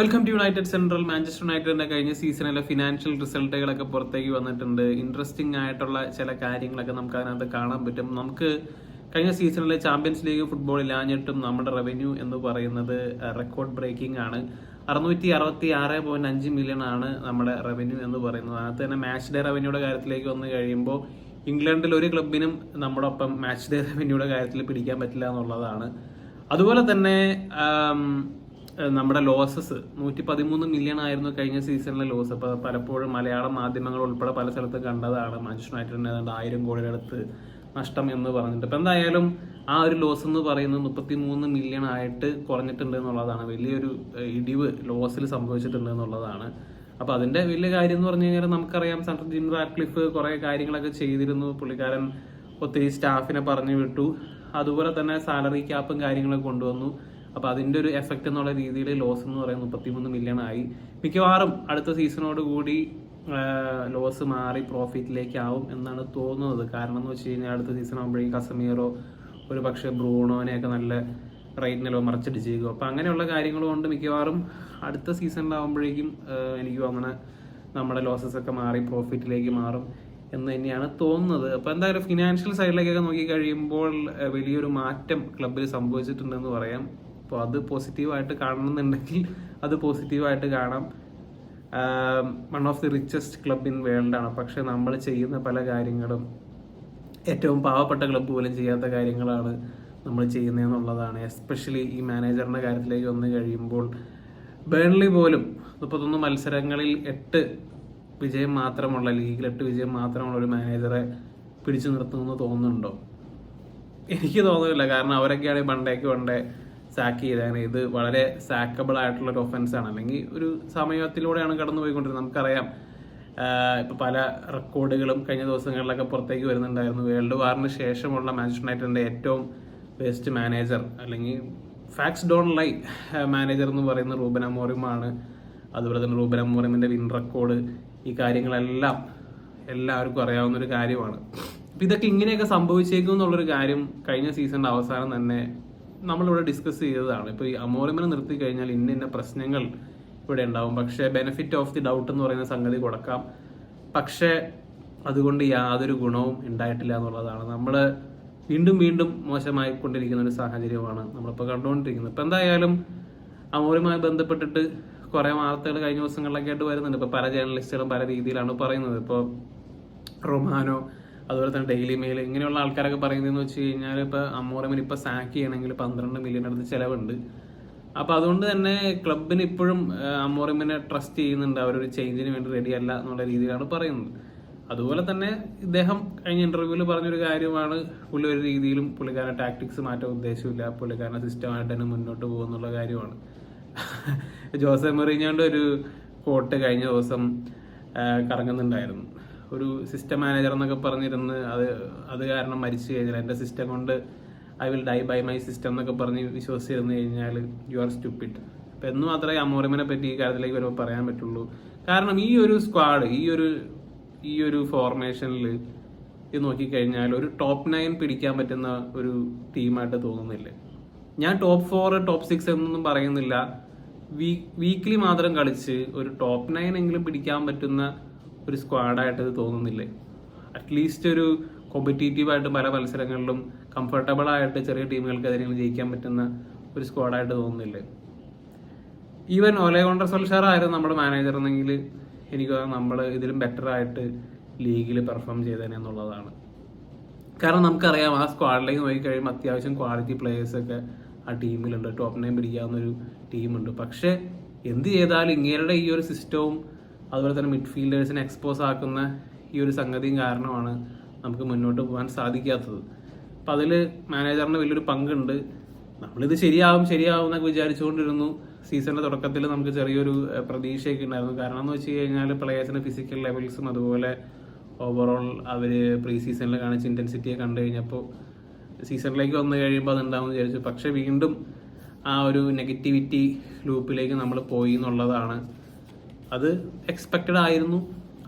Welcome to United Central Manchester യുണൈറ്റഡിന്റെ കഴിഞ്ഞ സീസണിലെ ഫിനാൻഷ്യൽ റിസൾട്ടുകളൊക്കെ പുറത്തേക്ക് വന്നിട്ടുണ്ട്. ഇൻട്രസ്റ്റിംഗ് ആയിട്ടുള്ള ചില കാര്യങ്ങളൊക്കെ നമുക്ക് അതിനകത്ത് കാണാൻ പറ്റും. നമുക്ക് കഴിഞ്ഞ സീസണിലെ ചാമ്പ്യൻസ് ലീഗ് ഫുട്ബോൾ ഇല്ലാഞ്ഞിട്ടും നമ്മുടെ റവന്യൂ എന്ന് പറയുന്നത് റെക്കോർഡ് ബ്രേക്കിംഗ് ആണ്. അറുന്നൂറ്റി അറുപത്തി ആറ് പോയിന്റ് അഞ്ച് മില്യൺ ആണ് നമ്മുടെ റവന്യൂ എന്ന് പറയുന്നത്. അതിനകത്ത് തന്നെ മാച്ച് ഡേ റവന്യൂയുടെ കാര്യത്തിലേക്ക് വന്നു കഴിയുമ്പോൾ ഇംഗ്ലണ്ടിൽ ഒരു ക്ലബിനും നമ്മുടെ ഒപ്പം മാച്ച് ഡേ റവന്യൂയുടെ കാര്യത്തിൽ പിടിക്കാൻ പറ്റില്ല എന്നുള്ളതാണ്. അതുപോലെ തന്നെ നമ്മുടെ ലോസസ് നൂറ്റി പതിമൂന്ന് മില്യൺ ആയിരുന്നു കഴിഞ്ഞ സീസണിലെ ലോസ് അപ്പോൾ പലപ്പോഴും മലയാള മാധ്യമങ്ങൾ ഉൾപ്പെടെ പല സ്ഥലത്തും കണ്ടതാണ്. മാഞ്ചസ്റ്റർ യുണൈറ്റഡിന് ഏതാണ്ട് ആയിരം കോടിയുടെ അടുത്ത് നഷ്ടം എന്ന് പറഞ്ഞിട്ട്. ഇപ്പം എന്തായാലും ആ ഒരു ലോസ് എന്ന് പറയുന്നത് മുപ്പത്തി മൂന്ന് മില്യൺ ആയിട്ട് കുറഞ്ഞിട്ടുണ്ട് എന്നുള്ളതാണ്. വലിയൊരു ഇടിവ് ലോസിൽ സംഭവിച്ചിട്ടുണ്ട് എന്നുള്ളതാണ്. അപ്പോൾ അതിന്റെ വലിയ കാര്യം എന്ന് പറഞ്ഞു കഴിഞ്ഞാൽ നമുക്കറിയാം സെൻട്രൽ ജിം റാഡ്ക്ലിഫ് കുറേ കാര്യങ്ങളൊക്കെ ചെയ്തിരുന്നു. പുള്ളിക്കാരൻ ഒത്തിരി സ്റ്റാഫിനെ പറഞ്ഞു വിട്ടു. അതുപോലെ തന്നെ സാലറി ക്യാപ്പും കാര്യങ്ങളൊക്കെ കൊണ്ടുവന്നു. അപ്പൊ അതിന്റെ ഒരു എഫക്റ്റ് എന്നുള്ള രീതിയിൽ ലോസ് എന്ന് പറയുന്നത് മുപ്പത്തിമൂന്ന് മില്യൺ ആയി. മിക്കവാറും അടുത്ത സീസണോട് കൂടി ലോസ് മാറി പ്രോഫിറ്റിലേക്ക് ആവും എന്നാണ് തോന്നുന്നത്. കാരണം എന്ന് വെച്ച് കഴിഞ്ഞാൽ അടുത്ത സീസൺ ആകുമ്പോഴേക്കും കസമീറോ ഒരു പക്ഷേ ബ്രൂണോനെയൊക്കെ നല്ല റേറ്റിനല്ലോ ചെയ്യുക. അപ്പൊ അങ്ങനെയുള്ള കാര്യങ്ങൾ കൊണ്ട് മിക്കവാറും അടുത്ത സീസണിലാവുമ്പോഴേക്കും എനിക്ക് അങ്ങനെ നമ്മുടെ ലോസസ് ഒക്കെ മാറി പ്രോഫിറ്റിലേക്ക് മാറും എന്ന് തന്നെയാണ് തോന്നുന്നത്. അപ്പോൾ എന്തായാലും ഫിനാൻഷ്യൽ സൈഡിലേക്കൊക്കെ നോക്കി കഴിയുമ്പോൾ വലിയൊരു മാറ്റം ക്ലബിൽ സംഭവിച്ചിട്ടുണ്ടെന്ന് പറയാം. അപ്പോൾ അത് പോസിറ്റീവായിട്ട് കാണണമെന്നുണ്ടെങ്കിൽ അത് പോസിറ്റീവായിട്ട് കാണാം. One of the richest club in world ആണ്. പക്ഷെ നമ്മൾ ചെയ്യുന്ന പല കാര്യങ്ങളും ഏറ്റവും പാവപ്പെട്ട ക്ലബ്ബ് പോലും ചെയ്യാത്ത കാര്യങ്ങളാണ് നമ്മൾ ചെയ്യുന്നതെന്നുള്ളതാണ്. എസ്പെഷ്യലി ഈ മാനേജറിന്റെ കാര്യത്തിലേക്ക് വന്നു കഴിയുമ്പോൾ ബേൺലി പോലും മുപ്പത്തൊന്ന് മത്സരങ്ങളിൽ എട്ട് വിജയം മാത്രമുള്ള ലീഗിൽ എട്ട് വിജയം മാത്രമുള്ള ഒരു മാനേജറെ പിടിച്ചു നിർത്തുമെന്ന് തോന്നുന്നുണ്ടോ? എനിക്ക് തോന്നുന്നില്ല. കാരണം അവരൊക്കെയാണ് പണ്ടേക്ക് പണ്ടേ സാക്ക് അങ്ങനെ ഇത് വളരെ സാക്കബിൾ ആയിട്ടുള്ള ഒരു ഒഫൻസ് ആണ്. അല്ലെങ്കിൽ ഒരു സമയത്തിലൂടെയാണ് കടന്നു പോയിക്കൊണ്ടിരുന്നത് നമുക്കറിയാം ഇപ്പൊ പല റെക്കോർഡുകളും കഴിഞ്ഞ ദിവസങ്ങളിലൊക്കെ പുറത്തേക്ക് വരുന്നുണ്ടായിരുന്നു. വേൾഡ് വാറിന് ശേഷമുള്ള മാഞ്ചസ്റ്റർ യുണൈറ്റഡിന്റെ ഏറ്റവും ബെസ്റ്റ് മാനേജർ അല്ലെങ്കിൽ ഫാക്സ് ഡോൺ ലൈ മാനേജർ എന്ന് പറയുന്ന റൂബൻ അമോറിയുമാണ് അതുപോലെ തന്നെ റൂബൻ അമോറിമിന്റെ വിൻ റെക്കോർഡ് ഈ കാര്യങ്ങളെല്ലാം എല്ലാവർക്കും അറിയാവുന്ന ഒരു കാര്യമാണ്. അപ്പൊ ഇതൊക്കെ ഇങ്ങനെയൊക്കെ സംഭവിച്ചേക്കും എന്നുള്ളൊരു കാര്യം കഴിഞ്ഞ സീസണിന്റെ അവസാനം തന്നെ നമ്മളിവിടെ ഡിസ്കസ് ചെയ്തതാണ്. ഇപ്പൊ ഈ അമോലമനം നിർത്തി കഴിഞ്ഞാൽ ഇന്ന ഇന്ന പ്രശ്നങ്ങൾ ഇവിടെ ഉണ്ടാവും. പക്ഷേ ബെനിഫിറ്റ് ഓഫ് ദി ഡൗട്ട് എന്ന് പറയുന്ന സംഗതി കൊടുക്കാം. പക്ഷേ അതുകൊണ്ട് യാതൊരു ഗുണവും ഉണ്ടായിട്ടില്ല എന്നുള്ളതാണ്. നമ്മൾ വീണ്ടും വീണ്ടും മോശമായി കൊണ്ടിരിക്കുന്ന ഒരു സാഹചര്യമാണ് നമ്മളിപ്പോൾ കണ്ടുകൊണ്ടിരിക്കുന്നത്. ഇപ്പം എന്തായാലും അമോരുമായി ബന്ധപ്പെട്ടിട്ട് കുറേ വാർത്തകൾ കഴിഞ്ഞ ദിവസങ്ങളിലൊക്കെ ആയിട്ട് വരുന്നുണ്ട്. ഇപ്പോൾ പല ജേർണലിസ്റ്റുകളും പല രീതിയിലാണ് പറയുന്നത്. ഇപ്പോൾ റൊമാനോ അതുപോലെ തന്നെ ഡെയിലി മെയിൽ ഇങ്ങനെയുള്ള ആൾക്കാരൊക്കെ പറയുന്നതെന്ന് വെച്ച് കഴിഞ്ഞാൽ ഇപ്പോൾ അമ്മോറമിന് ഇപ്പോൾ സാക്ക് ചെയ്യണമെങ്കിൽ പന്ത്രണ്ട് മില്യൺ അടുത്ത് ചിലവുണ്ട്. അപ്പോൾ അതുകൊണ്ട് തന്നെ ക്ലബിന് ഇപ്പോഴും അമ്മോറിമിനെ ട്രസ്റ്റ് ചെയ്യുന്നുണ്ട്. അവരൊരു ചേഞ്ചിന് വേണ്ടി റെഡി അല്ല എന്നുള്ള രീതിയിലാണ് പറയുന്നത്. അതുപോലെ തന്നെ ഇദ്ദേഹം കഴിഞ്ഞ ഇന്റർവ്യൂവിൽ പറഞ്ഞൊരു കാര്യമാണ്. പുള്ളി ഒരു രീതിയിലും പുള്ളിക്കാരൻ ടാക്ടിക്സ് മാറ്റാൻ ഉദ്ദേശമില്ല. പുള്ളിക്കാരൻ സിസ്റ്റമായിട്ട് തന്നെ മുന്നോട്ട് പോകുന്നുള്ള കാര്യമാണ്. ജോസഫ് മെറിഞ്ഞോണ്ട് ഒരു കോട്ട് കഴിഞ്ഞ ദിവസം കറങ്ങുന്നുണ്ടായിരുന്നു. ഒരു സിസ്റ്റം മാനേജർ എന്നൊക്കെ പറഞ്ഞിരുന്ന് അത് അത് കാരണം മരിച്ചു കഴിഞ്ഞാൽ എന്റെ സിസ്റ്റം കൊണ്ട് I will die by my system എന്നൊക്കെ പറഞ്ഞ് വിശ്വസിച്ചിരുന്നു കഴിഞ്ഞാൽ യു ആർ സ്റ്റുപ്പിഡ് അപ്പം എന്ന് മാത്രമേ അമോറിമിനെ പറ്റി ഈ കാര്യത്തിലേക്ക് വരുമ്പോൾ പറയാൻ പറ്റുള്ളൂ. കാരണം ഈ ഒരു സ്ക്വാഡ് ഈ ഒരു ഈ ഒരു ഫോർമേഷനിൽ ഇത് നോക്കിക്കഴിഞ്ഞാൽ ഒരു ടോപ്പ് നയൻ പിടിക്കാൻ പറ്റുന്ന ഒരു ടീമായിട്ട് തോന്നുന്നില്ല. ഞാൻ ടോപ്പ് ഫോർ ടോപ്പ് സിക്സ് എന്നൊന്നും പറയുന്നില്ല. വീക്ക്ലി മാത്രം കളിച്ച് ഒരു ടോപ്പ് നയൻ എങ്കിലും പിടിക്കാൻ പറ്റുന്ന ഒരു സ്ക്വാഡായിട്ട് തോന്നുന്നില്ലേ? അറ്റ്ലീസ്റ്റ് ഒരു കോമ്പറ്റീറ്റീവ് ആയിട്ട് പല മത്സരങ്ങളിലും കംഫർട്ടബിൾ ആയിട്ട് ചെറിയ ടീമുകൾക്കെതിരെ ജയിക്കാൻ പറ്റുന്ന ഒരു സ്ക്വാഡായിട്ട് തോന്നുന്നില്ലേ? ഈവൻ ഒലെ കോണ്ടർ സൊൽഷാർ ആയിരുന്നു നമ്മുടെ മാനേജർ എന്നെങ്കിൽ എനിക്ക് നമ്മൾ ഇതിലും ബെറ്റർ ആയിട്ട് ലീഗിൽ പെർഫോം ചെയ്തേനെ എന്നുള്ളതാണ്. കാരണം നമുക്കറിയാം ആ സ്ക്വാഡിലേക്ക് നോക്കി കഴിയുമ്പോൾ അത്യാവശ്യം ക്വാളിറ്റി പ്ലേയേഴ്സ് ഒക്കെ ആ ടീമിലുണ്ട് ടോപ്പ് നൈൻ പിടിക്കാവുന്ന ഒരു ടീമുണ്ട് പക്ഷേ എന്ത് ചെയ്താലും ഇങ്ങേരുടെ ഈ ഒരു സിസ്റ്റവും അതുപോലെ തന്നെ മിഡ്ഫീൽഡേഴ്സിനെ എക്സ്പോസ് ആക്കുന്ന ഈ ഒരു സംഗതിയും കാരണമാണ് നമുക്ക് മുന്നോട്ട് പോകാൻ സാധിക്കാത്തത്. അപ്പം അതിൽ മാനേജറിന് വലിയൊരു പങ്കുണ്ട്. നമ്മളിത് ശരിയാവും ശരിയാവും എന്നൊക്കെ വിചാരിച്ചുകൊണ്ടിരുന്നു. സീസണിന്റെ തുടക്കത്തിൽ നമുക്ക് ചെറിയൊരു പ്രതീക്ഷയൊക്കെ ഉണ്ടായിരുന്നു. കാരണം എന്ന് വെച്ച് കഴിഞ്ഞാൽ പ്ലെയേഴ്സിന്റെ ഫിസിക്കൽ ലെവൽസും അതുപോലെ ഓവറോൾ അവർ പ്രീ സീസണിൽ കാണിച്ച ഇന്റൻസിറ്റിയെ കണ്ടു കഴിഞ്ഞപ്പോൾ സീസണിലേക്ക് വന്നു കഴിയുമ്പോൾ അതുണ്ടാവുമെന്ന് വിചാരിച്ചു. പക്ഷേ വീണ്ടും ആ ഒരു നെഗറ്റിവിറ്റി ലൂപ്പിലേക്ക് നമ്മൾ പോയി എന്നുള്ളതാണ് അത് എക്സ്പെക്റ്റഡ് ആയിരുന്നു.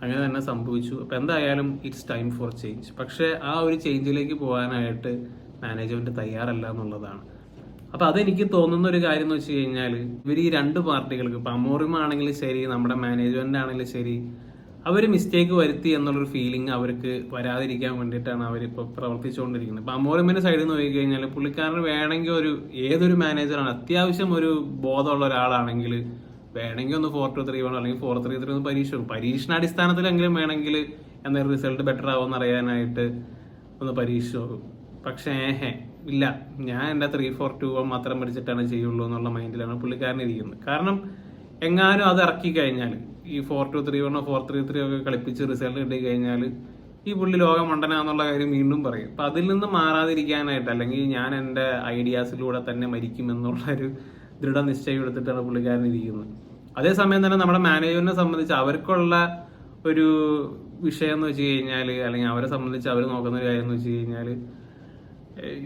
അങ്ങനെ തന്നെ സംഭവിച്ചു. അപ്പോൾ എന്തായാലും ഇറ്റ്സ് ടൈം ഫോർ ചേഞ്ച് പക്ഷേ ആ ഒരു ചേഞ്ചിലേക്ക് പോകാനായിട്ട് മാനേജ്മെന്റ് തയ്യാറല്ല എന്നുള്ളതാണ്. അപ്പോൾ അതെനിക്ക് തോന്നുന്ന ഒരു കാര്യം എന്ന് വെച്ച് കഴിഞ്ഞാൽ ഇവർ ഈ രണ്ട് പാർട്ടികൾക്ക് ഇപ്പോൾ അമോറിമ ആണെങ്കിലും ശരി നമ്മുടെ മാനേജ്മെന്റ് ആണെങ്കിലും ശരി അവർ മിസ്റ്റേക്ക് വരുത്തി എന്നുള്ളൊരു ഫീലിംഗ് അവർക്ക് വരാതിരിക്കാൻ വേണ്ടിയിട്ടാണ് അവരിപ്പോൾ പ്രവർത്തിച്ചുകൊണ്ടിരിക്കുന്നത്. ഇപ്പോൾ അമോറിമന്റെ സൈഡിൽ നിന്ന് നോക്കിക്കഴിഞ്ഞാൽ പുള്ളിക്കാരന് വേണമെങ്കിൽ ഒരു ഏതൊരു മാനേജറാണ് അത്യാവശ്യം ഒരു ബോധമുള്ള ഒരാളാണെങ്കിൽ വേണമെങ്കിൽ ഒന്ന് ഫോർ ടു ത്രീ വൺ അല്ലെങ്കിൽ ഫോർ ത്രീ ത്രീ ഒന്ന് പരീക്ഷ. പരീക്ഷണാടിസ്ഥാനത്തിലെങ്കിലും വേണമെങ്കിൽ എന്തെങ്കിലും റിസൾട്ട് ബെറ്റർ ആവുമെന്ന് അറിയാനായിട്ട് ഒന്ന് പരീക്ഷ നോക്കും പക്ഷേ ഏഹേ ഇല്ല. ഞാൻ എന്റെ ത്രീ ഫോർ ടു മാത്രം പഠിച്ചിട്ടാണ് ചെയ്യുള്ളൂ എന്നുള്ള മൈൻഡിലാണ് പുള്ളിക്കാരൻ ഇരിക്കുന്നത്. കാരണം എങ്ങാനും അത് ഇറക്കി കഴിഞ്ഞാൽ ഈ ഫോർ ടു ത്രീ വണ്ണോ ഫോർ ത്രീ ത്രീ ഒക്കെ കളിപ്പിച്ച് റിസൾട്ട് കിട്ടി കഴിഞ്ഞാൽ ഈ പുള്ളി ലോകം മണ്ടനാന്നുള്ള കാര്യം വീണ്ടും പറയും. അപ്പം അതിൽ നിന്ന് മാറാതിരിക്കാനായിട്ട് അല്ലെങ്കിൽ ഞാൻ എന്റെ ഐഡിയാസിലൂടെ തന്നെ മരിക്കുമെന്നുള്ളൊരു ദൃഢനിശ്ചയം എടുത്തിട്ടാണ് പുള്ളിക്കാരൻ ഇരിക്കുന്നത്. അതേസമയം തന്നെ നമ്മുടെ മാനേജറിനെ സംബന്ധിച്ച് അവർക്കുള്ള ഒരു വിഷയം എന്ന് വെച്ച് കഴിഞ്ഞാൽ അല്ലെങ്കിൽ അവരെ സംബന്ധിച്ച് അവർ നോക്കുന്ന ഒരു കാര്യം എന്ന് വെച്ച് കഴിഞ്ഞാൽ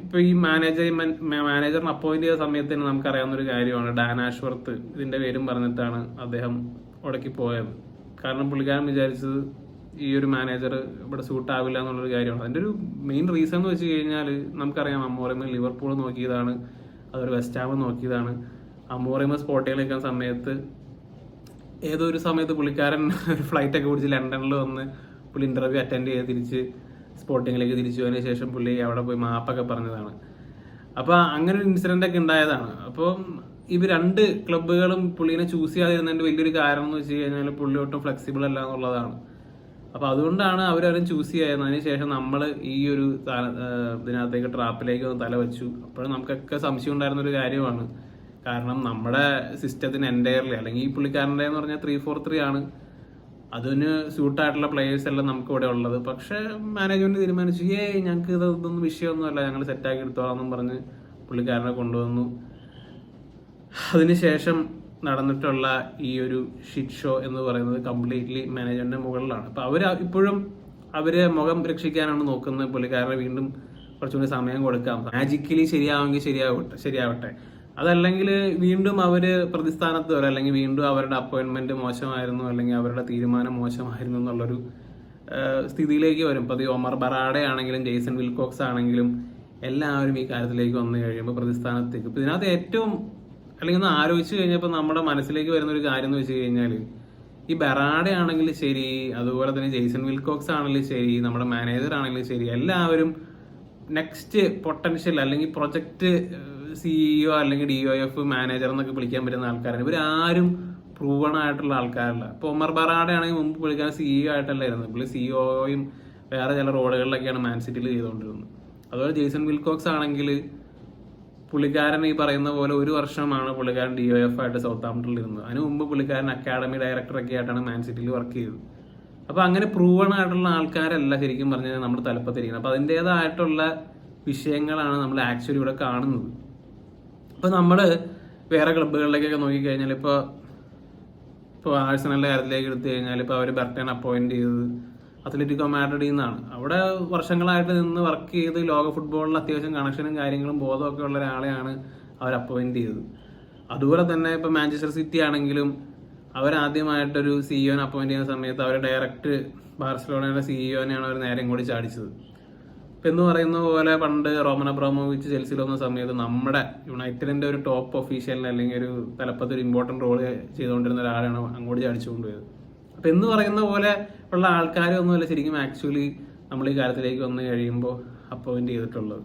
ഇപ്പൊ ഈ മാനേജർ മാനേജറിന് അപ്പോയിന്റ് ചെയ്ത സമയത്ത് തന്നെ നമുക്കറിയാവുന്ന ഒരു കാര്യമാണ്. ഡാൻ ആഷ്വർത്ത് ഇതിന്റെ പേരും പറഞ്ഞിട്ടാണ് അദ്ദേഹം ഉടക്കി പോയത്. കാരണം പുള്ളിക്കാരൻ വിചാരിച്ചത് ഈ ഒരു മാനേജർ ഇവിടെ സൂട്ട് ആവില്ല എന്നുള്ളൊരു കാര്യമാണ്. അതിന്റെ ഒരു മെയിൻ റീസൺ എന്ന് വെച്ച് കഴിഞ്ഞാൽ നമുക്കറിയാം അമ്മോറിമ ലിവർപൂൾ നോക്കിയതാണ് അതൊരു വെസ്റ്റ് ഹാം നോക്കിയതാണ്. അമോറിമ സ്പോട്ടിൽ നിൽക്കുന്ന സമയത്ത് ഏതോ ഒരു സമയത്ത് പുള്ളിക്കാരൻ ഒരു ഫ്ലൈറ്റ് ഒക്കെ പിടിച്ച് ലണ്ടനിൽ വന്ന് പുള്ളി ഇന്റർവ്യൂ അറ്റൻഡ് ചെയ്ത് തിരിച്ച് സ്പോട്ടിങ്ങിലേക്ക് തിരിച്ചു. പോയതിനു ശേഷം പുള്ളി അവിടെ പോയി മാപ്പൊക്കെ പറഞ്ഞതാണ്. അപ്പോൾ അങ്ങനെ ഒരു ഇൻസിഡന്റ് ഒക്കെ ഉണ്ടായതാണ്. അപ്പോൾ ഇവ രണ്ട് ക്ലബ്ബുകളും പുള്ളിനെ ചൂസ് ചെയ്യാതിരുന്നതിന്റെ വലിയൊരു കാരണം എന്ന് വെച്ച് കഴിഞ്ഞാൽ പുള്ളി ഒട്ടും ഫ്ലെക്സിബിൾ അല്ല എന്നുള്ളതാണ്. അപ്പോൾ അതുകൊണ്ടാണ് അവരവരും ചൂസ് ചെയ്യുന്നത് അതിനുശേഷം നമ്മൾ ഈ ഒരു ഇതിനകത്തേക്ക് ട്രാപ്പിലേക്ക് തല വെച്ചു. അപ്പോഴും നമുക്കൊക്കെ സംശയം ഉണ്ടായിരുന്ന ഒരു കാര്യമാണ്. കാരണം നമ്മുടെ സിസ്റ്റത്തിന് എന്റയർലി അല്ലെങ്കിൽ ഈ പുള്ളിക്കാരന്റെ എന്ന് പറഞ്ഞാൽ ത്രീ ഫോർ ത്രീ ആണ്. അതിന് സ്യൂട്ടായിട്ടുള്ള പ്ലേയേഴ്സ് എല്ലാം നമുക്ക് ഇവിടെ ഉള്ളത്. പക്ഷേ മാനേജ്മെന്റ് തീരുമാനിച്ചു ഏ ഞങ്ങൾക്ക് ഇത് ഇതൊന്നും വിഷയമൊന്നുമല്ല ഞങ്ങൾ സെറ്റാക്കി എടുത്തോളാം പറഞ്ഞ് പുള്ളിക്കാരനെ കൊണ്ടുവന്നു. അതിനുശേഷം നടന്നിട്ടുള്ള ഈ ഒരു ഷിറ്റ് ഷോ എന്ന് പറയുന്നത് കംപ്ലീറ്റ്ലി മാനേജ്മെന്റിന്റെ മുകളിലാണ്. അപ്പൊ അവർ ഇപ്പോഴും അവർ മുഖം രക്ഷിക്കാനാണ് നോക്കുന്നത്. പുള്ളിക്കാരനെ വീണ്ടും കുറച്ചുകൂടി സമയം കൊടുക്കാം. മാജിക്കലി ശരിയാവെങ്കിൽ ശരിയാവട്ടെ ശരിയാവട്ടെ. അതല്ലെങ്കിൽ വീണ്ടും അവർ പ്രതിസ്ഥാനത്ത് വരും. അല്ലെങ്കിൽ വീണ്ടും അവരുടെ അപ്പോയിന്റ്മെന്റ് മോശമായിരുന്നു. അല്ലെങ്കിൽ അവരുടെ തീരുമാനം മോശമായിരുന്നു എന്നുള്ളൊരു സ്ഥിതിയിലേക്ക് വരും. ഇപ്പോൾ ഈ ഒമർ ബറാഡെ ആണെങ്കിലും ജെയ്സൺ വിൽകോക്സ് ആണെങ്കിലും എല്ലാവരും ഈ കാര്യത്തിലേക്ക് വന്നു കഴിയുമ്പോൾ പ്രതിസ്ഥാനത്തേക്ക്. ഇപ്പം ഇതിനകത്ത് ഏറ്റവും അല്ലെങ്കിൽ ഒന്ന് ആലോചിച്ച് കഴിഞ്ഞപ്പോൾ നമ്മുടെ മനസ്സിലേക്ക് വരുന്ന ഒരു കാര്യം എന്ന് വെച്ച് കഴിഞ്ഞാൽ ഈ ബറാഡ ആണെങ്കിലും ശരി അതുപോലെ തന്നെ ജെയ്സൺ വിൽകോക്സ് ആണെങ്കിലും ശരി നമ്മുടെ മാനേജർ ആണെങ്കിലും ശരി എല്ലാവരും നെക്സ്റ്റ് പൊട്ടൻഷ്യൽ അല്ലെങ്കിൽ പ്രൊജക്ട് സിഇഒ അല്ലെങ്കിൽ ഡി ഒ എഫ് മാനേജർ എന്നൊക്കെ വിളിക്കാൻ പറ്റുന്ന ആൾക്കാരാണ്. ഇവരാരും പ്രൂവൺ ആയിട്ടുള്ള ആൾക്കാരല്ല. ഇപ്പൊ ഉമർ ബറാഡെ ആണെങ്കിൽ മുമ്പ് വിളിക്കാൻ സിഇഒ ആയിട്ടല്ല ഇരുന്നത് പുള്ളി സിഇഒയും വേറെ ചില റോളുകളിലൊക്കെയാണ് മാൻ സിറ്റിയിൽ ചെയ്തുകൊണ്ടിരുന്നത്. അതുപോലെ ജെയ്സൺ വിൽകോക്സ് ആണെങ്കിൽ പുള്ളിക്കാരൻ ഈ പറയുന്ന പോലെ ഒരു വർഷമാണ് പുള്ളിക്കാരൻ ഡി ഒ എഫ് ആയിട്ട് സൗത്ത് ആംപ്ടണിൽ ഇരുന്നത്. അതിന് മുമ്പ് പുള്ളിക്കാരൻ അക്കാഡമി ഡയറക്ടർ ഒക്കെ ആയിട്ടാണ് മാൻ സിറ്റിയിൽ വർക്ക് ചെയ്തത്. അപ്പൊ അങ്ങനെ പ്രൂവൺ ആയിട്ടുള്ള ആൾക്കാരല്ല ശരിക്കും പറഞ്ഞാൽ നമ്മുടെ തലപ്പത്തിരിക്കുന്നത്. അപ്പൊ അതിന്റെതായിട്ടുള്ള വിഷയങ്ങളാണ് നമ്മൾ ആക്ച്വലി ഇവിടെ കാണുന്നത്. ഇപ്പൊ നമ്മൾ വേറെ ക്ലബ്ബുകളിലേക്കൊക്കെ നോക്കിക്കഴിഞ്ഞാൽ ഇപ്പൊ ഇപ്പോൾ ആഴ്സണലിന്റെ കാര്യത്തിലേക്ക് എടുത്തു കഴിഞ്ഞാൽ ഇപ്പോൾ അവർ ബർട്ടൺ അപ്പോയിന്റ് ചെയ്തത് അത്ലറ്റിക്കോ മാഡ്രിഡിൽ നിന്നാണ്. അവിടെ വർഷങ്ങളായിട്ട് നിന്ന് വർക്ക് ചെയ്ത് ലോക ഫുട്ബോളിൽ അത്യാവശ്യം കണക്ഷനും കാര്യങ്ങളും ബോധമൊക്കെ ഉള്ള ഒരാളെയാണ് അവർ അപ്പോയിന്റ് ചെയ്തത്. അതുപോലെ തന്നെ ഇപ്പോൾ മാഞ്ചസ്റ്റർ സിറ്റി ആണെങ്കിലും അവരാദ്യമായിട്ടൊരു സിഇഒനെ അപ്പോയിന്റ് ചെയ്യുന്ന സമയത്ത് അവർ ഡയറക്റ്റ് ബാർസലോണയുടെ സിഇഒനെയാണ് അവർ നേരെ കൂടി ചാടിച്ചത്. എന്ന് പറയുന്ന പോലെ പണ്ട് റോമൻ അബ്രാമോവിച്ച് ചെൽസിയിൽ വന്ന സമയത്ത് നമ്മുടെ യുണൈറ്റഡിന്റെ ഒരു ടോപ്പ് ഒഫീഷ്യലിന് അല്ലെങ്കിൽ ഒരു തലപ്പത്ത് ഒരു ഇമ്പോർട്ടന്റ് റോൾ ചെയ്തുകൊണ്ടിരുന്ന ഒരാളാണ് അങ്ങോട്ട് ചാടിച്ചു കൊണ്ടുപോയത് അപ്പൊ എന്ന് പറയുന്ന പോലെ ഉള്ള ആൾക്കാരൊന്നുമല്ല ശരിക്കും ആക്ച്വലി നമ്മൾ ഈ കാര്യത്തിലേക്ക് വന്നു കഴിയുമ്പോൾ അപ്പോയിന്റ് ചെയ്തിട്ടുള്ളത്.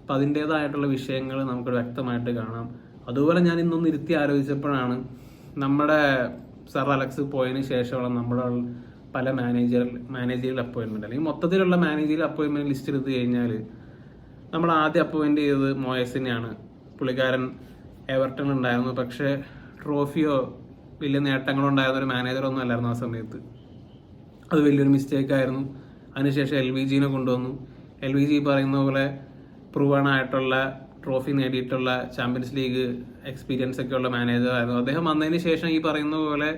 അപ്പൊ അതിന്റെതായിട്ടുള്ള വിഷയങ്ങൾ നമുക്ക് വ്യക്തമായിട്ട് കാണാം. അതുപോലെ ഞാൻ ഇന്നൊന്ന് ഇരുത്തി ആലോചിച്ചപ്പോഴാണ് നമ്മുടെ സർ അലക്സ് പോയതിന് ശേഷമുള്ള നമ്മുടെ പല മാനേജർ മാനേജറിൽ അപ്പോയിൻമെന്റ് അല്ലെങ്കിൽ മൊത്തത്തിലുള്ള മാനേജറിൽ അപ്പോയിന്റ്മെന്റ് ലിസ്റ്റ് എടുത്തു കഴിഞ്ഞാൽ നമ്മൾ ആദ്യം അപ്പോയിന്റ് ചെയ്തത് മോയസിനെയാണ് പുള്ളിക്കാരൻ എവർട്ടൺ ഉണ്ടായിരുന്നു. പക്ഷേ ട്രോഫിയോ വലിയ നേട്ടങ്ങളോ ഉണ്ടായിരുന്ന ഒരു മാനേജർ ഒന്നും അല്ലായിരുന്നു ആ സമയത്ത്. അത് വലിയൊരു മിസ്റ്റേക്ക് ആയിരുന്നു. അതിനുശേഷം എൽ വി ജിനെ കൊണ്ടുവന്നു. എൽ വി ജി പറയുന്ന പോലെ പ്രൂവൺ ആയിട്ടുള്ള ട്രോഫി നേടിയിട്ടുള്ള ചാമ്പ്യൻസ് ലീഗ് എക്സ്പീരിയൻസ് ഒക്കെ ഉള്ള മാനേജർ ആയിരുന്നു. അദ്ദേഹം വന്നതിന് ശേഷം ഈ പറയുന്ന പോലെ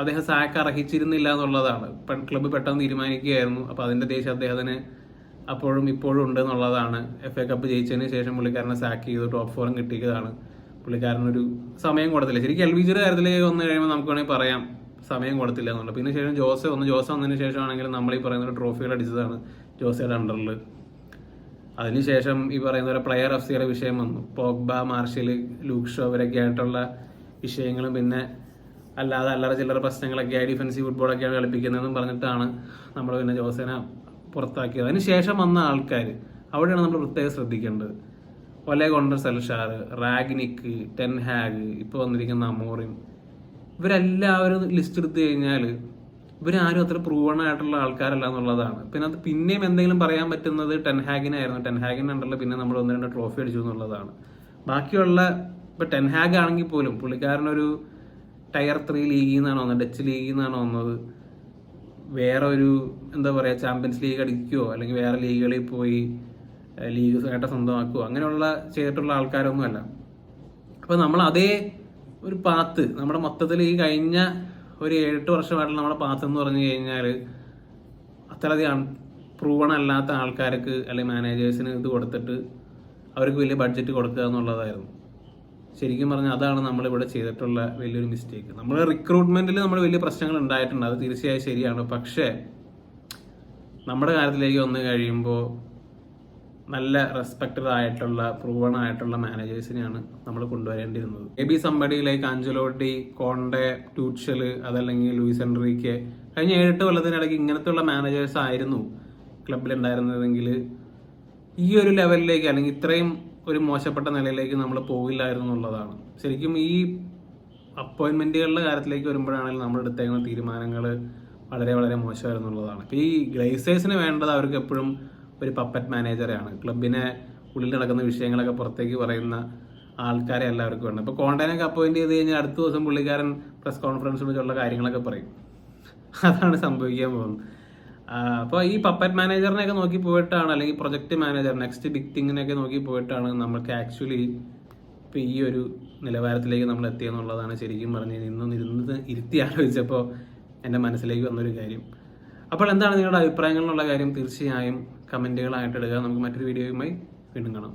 അദ്ദേഹം സാക്ക് അർഹിച്ചിരുന്നില്ല എന്നുള്ളതാണ്. ക്ലബ്ബ് പെട്ടെന്ന് തീരുമാനിക്കുകയായിരുന്നു. അപ്പൊ അതിന്റെ ദേഷ്യം അദ്ദേഹത്തിന് അപ്പോഴും ഇപ്പോഴും ഉണ്ട് എന്നുള്ളതാണ്. എഫ് എ കപ്പ് ജയിച്ചതിന് ശേഷം പുള്ളിക്കാരനെ സാക്ക് ചെയ്ത് ടോപ്പ് ഫോറും കിട്ടിയതാണ്. പുള്ളിക്കാരനൊരു സമയം കൊടുത്തില്ല. ശരിക്കും എൽ വി ജിയുടെ കാര്യത്തിലേക്ക് വന്നു കഴിയുമ്പോൾ നമുക്ക് വേണമെങ്കിൽ പറയാം സമയം കൊടുത്തില്ല എന്നുള്ളത്. പിന്നെ ശേഷം ജോസ് വന്നു. ജോസ് വന്നതിന് ശേഷമാണെങ്കിലും നമ്മൾ ഈ പറയുന്ന ട്രോഫികൾ അടിച്ചതാണ് ജോസയുടെ അണ്ടറിൽ അതിനുശേഷം ഈ പറയുന്ന പോലെ പ്ലെയർ ഓഫ് സിയുടെ വിഷയം വന്നു. പോഗ്ബ മാർഷ്യൽ ലൂക്ഷോ ഇവരൊക്കെ ആയിട്ടുള്ള വിഷയങ്ങളും പിന്നെ അല്ലാതെ അല്ലറ ചില്ലറ പ്രശ്നങ്ങളൊക്കെ ആയി ഡിഫൻസീവ് ഫുട്ബോളൊക്കെയാണ് കളിപ്പിക്കുന്നതെന്നും പറഞ്ഞിട്ടാണ് നമ്മൾ പിന്നെ ജോസേന പുറത്താക്കിയത്. അതിന് ശേഷം വന്ന ആൾക്കാർ അവിടെയാണ് നമ്മൾ പ്രത്യേകം ശ്രദ്ധിക്കേണ്ടത്. ഒലെ കൊണ്ടർ സൽഷാർ റാഗ്നിക്ക് ടെൻ ഹാഗ് ഇപ്പോൾ വന്നിരിക്കുന്ന അമോറിൻ ഇവരെല്ലാവരും ലിസ്റ്റ് എടുത്തു കഴിഞ്ഞാൽ ഇവരാരും അത്ര പ്രൂവൺ ആയിട്ടുള്ള ആൾക്കാരല്ല എന്നുള്ളതാണ്. പിന്നെ അത് പിന്നെയും എന്തെങ്കിലും പറയാൻ പറ്റുന്നത് ടെൻഹാഗിനായിരുന്നു ടെൻഹാഗിന് ഉണ്ടല്ലോ പിന്നെ നമ്മൾ ഒന്ന് രണ്ട് ട്രോഫി അടിച്ചു എന്നുള്ളതാണ്. ബാക്കിയുള്ള ഇപ്പൊ ടെൻഹാഗ് ആണെങ്കിൽ പോലും പുള്ളിക്കാരനൊരു ടയർ ത്രീ ലീഗിൽ നിന്നാണ് വന്നത്? ഡച്ച് ലീഗിൽ നിന്നാണ് വന്നത്? വേറെ ഒരു എന്താ പറയുക ചാമ്പ്യൻസ് ലീഗ് അടിക്കുകയോ അല്ലെങ്കിൽ വേറെ ലീഗുകളിൽ പോയി ലീഗ് നേട്ടം സ്വന്തമാക്കുകയോ അങ്ങനെയുള്ള ചെയ്തിട്ടുള്ള ആൾക്കാരൊന്നുമല്ല. അപ്പോൾ നമ്മൾ അതേ ഒരു പാത്ത് നമ്മുടെ മൊത്തത്തിൽ ഈ കഴിഞ്ഞ ഒരു ഏഴെട്ട് വർഷമായിട്ടുള്ള നമ്മുടെ പാത്ത് എന്ന് പറഞ്ഞു കഴിഞ്ഞാൽ അത്രയധികം പ്രൂവൺ അല്ലാത്ത ആൾക്കാർക്ക് അല്ലെങ്കിൽ മാനേജേഴ്സിന് ഇത് കൊടുത്തിട്ട് അവർക്ക് വലിയ ബഡ്ജറ്റ് കൊടുക്കുക എന്നുള്ളതായിരുന്നു. ശരിക്കും പറഞ്ഞാൽ അതാണ് നമ്മൾ ഇവിടെ ചെയ്തിട്ടുള്ള വലിയൊരു മിസ്റ്റേക്ക് നമ്മൾ റിക്രൂട്ട്മെന്റിൽ നമ്മൾ വലിയ പ്രശ്നങ്ങൾ ഉണ്ടായിട്ടുണ്ട്. അത് തീർച്ചയായും ശരിയാണ്. പക്ഷേ നമ്മുടെ കാര്യത്തിലേക്ക് വന്നു കഴിയുമ്പോൾ നല്ല റെസ്പെക്റ്റഡ് ആയിട്ടുള്ള പ്രൂവൺ ആയിട്ടുള്ള മാനേജേഴ്സിനെയാണ് നമ്മൾ കൊണ്ടുവരേണ്ടിയിരുന്നത്. A be somebody like Ancelotti Conte Tuchel അതല്ലെങ്കിൽ ലൂയിസ് എൻട്രിക്ക് കഴിഞ്ഞ ഏഴെട്ട് കൊല്ലത്തിനിടയ്ക്ക് ഇങ്ങനത്തെയുള്ള മാനേജേഴ്സ് ആയിരുന്നു ക്ലബിൽ ഉണ്ടായിരുന്നതെങ്കിൽ ഈ ഒരു ലെവലിലേക്ക് അല്ലെങ്കിൽ ഇത്രയും ഒരു മോശപ്പെട്ട നിലയിലേക്ക് നമ്മൾ പോകില്ലായിരുന്നു എന്നുള്ളതാണ്. ശരിക്കും ഈ അപ്പോയിൻമെന്റുകളുടെ കാര്യത്തിലേക്ക് വരുമ്പോഴാണെങ്കിൽ നമ്മൾ എടുത്തേക്കുന്ന തീരുമാനങ്ങൾ വളരെ വളരെ മോശമായിരുന്നു എന്നുള്ളതാണ്. ഈ ഗ്ലേസേഴ്സിന് വേണ്ടത് അവർക്ക് എപ്പോഴും ഒരു പപ്പറ്റ് മാനേജറാണ് ക്ലബിനെ ഉള്ളിൽ നടക്കുന്ന വിഷയങ്ങളൊക്കെ പുറത്തേക്ക് പറയുന്ന ആൾക്കാരെ എല്ലാവർക്കും വേണം ഇപ്പോൾ കോണ്ടനൊക്കെ അപ്പോയിന്റ് ചെയ്ത് കഴിഞ്ഞാൽ അടുത്ത ദിവസം പുള്ളിക്കാരൻ പ്രസ് കോൺഫറൻസ് വിളിച്ചുള്ള കാര്യങ്ങളൊക്കെ പറയും. അതാണ് സംഭവിക്കാൻ പോകുന്നത്. അപ്പോൾ ഈ പപ്പറ്റ് മാനേജറിനെയൊക്കെ നോക്കി പോയിട്ടാണ് അല്ലെങ്കിൽ പ്രൊജക്ട് മാനേജർ നെക്സ്റ്റ് ബിഗ് തിങ്ങിനെയൊക്കെ നോക്കി പോയിട്ടാണ് നമ്മൾക്ക് ആക്ച്വലി ഇപ്പൊ ഈ ഒരു നിലവാരത്തിലേക്ക് നമ്മൾ എത്തിയെന്നുള്ളതാണ് ശരിക്കും പറഞ്ഞ് ഇന്നും ഇരുന്ന് ഇരുത്തി ആലോചിച്ചപ്പോൾ എന്റെ മനസ്സിലേക്ക് വന്നൊരു കാര്യം. അപ്പോൾ എന്താണ് നിങ്ങളുടെ അഭിപ്രായങ്ങളിലുള്ള കാര്യം? തീർച്ചയായും കമന്റുകളായിട്ട് ഇടുക. നമുക്ക് മറ്റൊരു വീഡിയോയുമായി വീണ്ടും കാണാം.